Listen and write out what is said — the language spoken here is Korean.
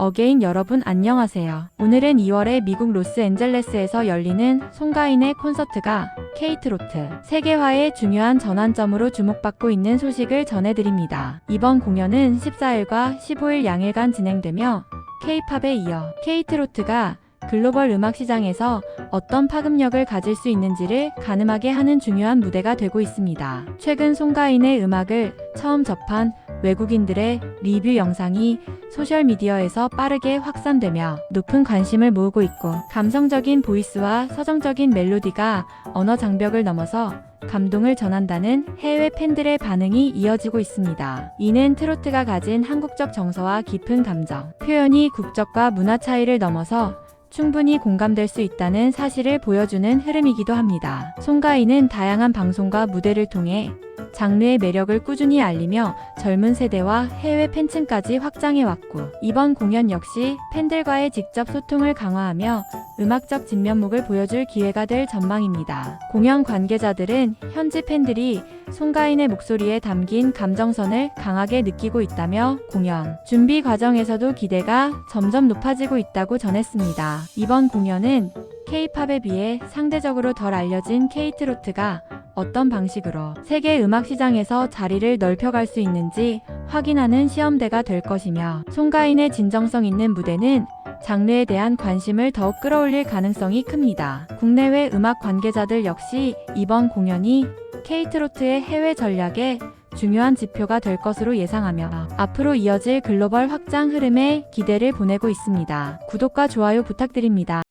어게인 여러분 안녕하세요. 오늘은 2월에 미국 로스앤젤레스에서 열리는 송가인의 콘서트가 케이트로트 세계화의 중요한 전환점으로 주목받고 있는 소식을 전해드립니다. 이번 공연은 14일과 15일 양일간 진행되며 케이팝에 이어 케이트로트가 글로벌 음악 시장에서 어떤 파급력을 가질 수 있는지를 가늠하게 하는 중요한 무대가 되고 있습니다. 최근 송가인의 음악을 처음 접한 외국인들의 리뷰 영상이 소셜미디어에서 빠르게 확산되며 높은 관심을 모으고 있고 감성적인 보이스와 서정적인 멜로디가 언어 장벽을 넘어서 감동을 전한다는 해외 팬들의 반응이 이어지고 있습니다. 이는 트로트가 가진 한국적 정서와 깊은 감정, 표현이 국적과 문화 차이를 넘어서 충분히 공감될 수 있다는 사실을 보여주는 흐름이기도 합니다. 송가인은 다양한 방송과 무대를 통해 장르의 매력을 꾸준히 알리며 젊은 세대와 해외 팬층까지 확장해왔고 이번 공연 역시 팬들과의 직접 소통을 강화하며 음악적 진면목을 보여줄 기회가 될 전망입니다. 공연 관계자들은 현지 팬들이 송가인의 목소리에 담긴 감정선을 강하게 느끼고 있다며 공연 준비 과정에서도 기대가 점점 높아지고 있다고 전했습니다. 이번 공연은 K-팝에 비해 상대적으로 덜 알려진 K-트로트가 어떤 방식으로 세계 음악 시장에서 자리를 넓혀갈 수 있는지 확인하는 시험대가 될 것이며 송가인의 진정성 있는 무대는 장르에 대한 관심을 더욱 끌어올릴 가능성이 큽니다. 국내외 음악 관계자들 역시 이번 공연이 K-트로트의 해외 전략에 중요한 지표가 될 것으로 예상하며 앞으로 이어질 글로벌 확장 흐름에 기대를 보내고 있습니다. 구독과 좋아요 부탁드립니다.